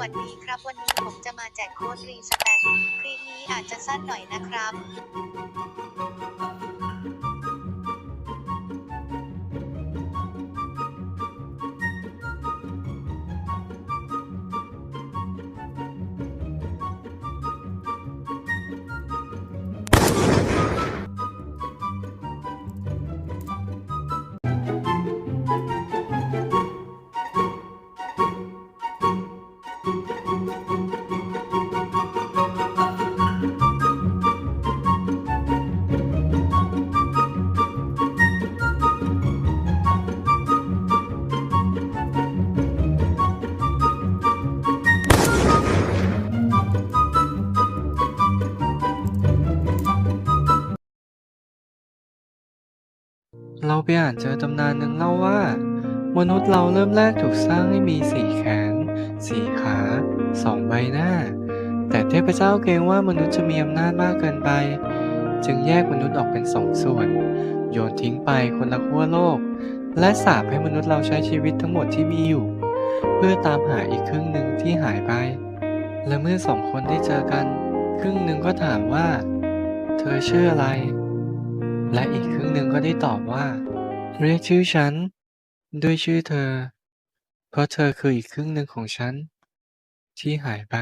วัสดีครับวันนี้ผมจะมาแจกโค้ดรีสแต็กคลิปนี้อาจจะสั้นหน่อยนะครับ เราไปอ่านเจอตำนานหนึ่งเล่าว่า มนุษย์เราเริ่มแรกถูกสร้างให้มีสี่แขน สี่ขาสองใบหน้า แต่เทพเจ้าเกรงว่ามนุษย์จะมีอำนาจมากเกินไป จึงแยกมนุษย์ออกเป็นสองส่วน โยนทิ้งไปคนละขั้วโลก และสาปให้มนุษย์เราใช้ชีวิตทั้งหมดที่มีอยู่ เพื่อตามหาอีกครึ่งหนึ่งที่หายไป และเมื่อสองคนได้เจอกัน ครึ่งหนึ่งก็ถามว่า เธอชื่ออะไร และอีก หนึ่งก็ได้ตอบว่า เรียกชื่อฉัน ด้วยชื่อเธอ เพราะเธอคืออีกครึ่งหนึ่งของฉัน ที่หายไป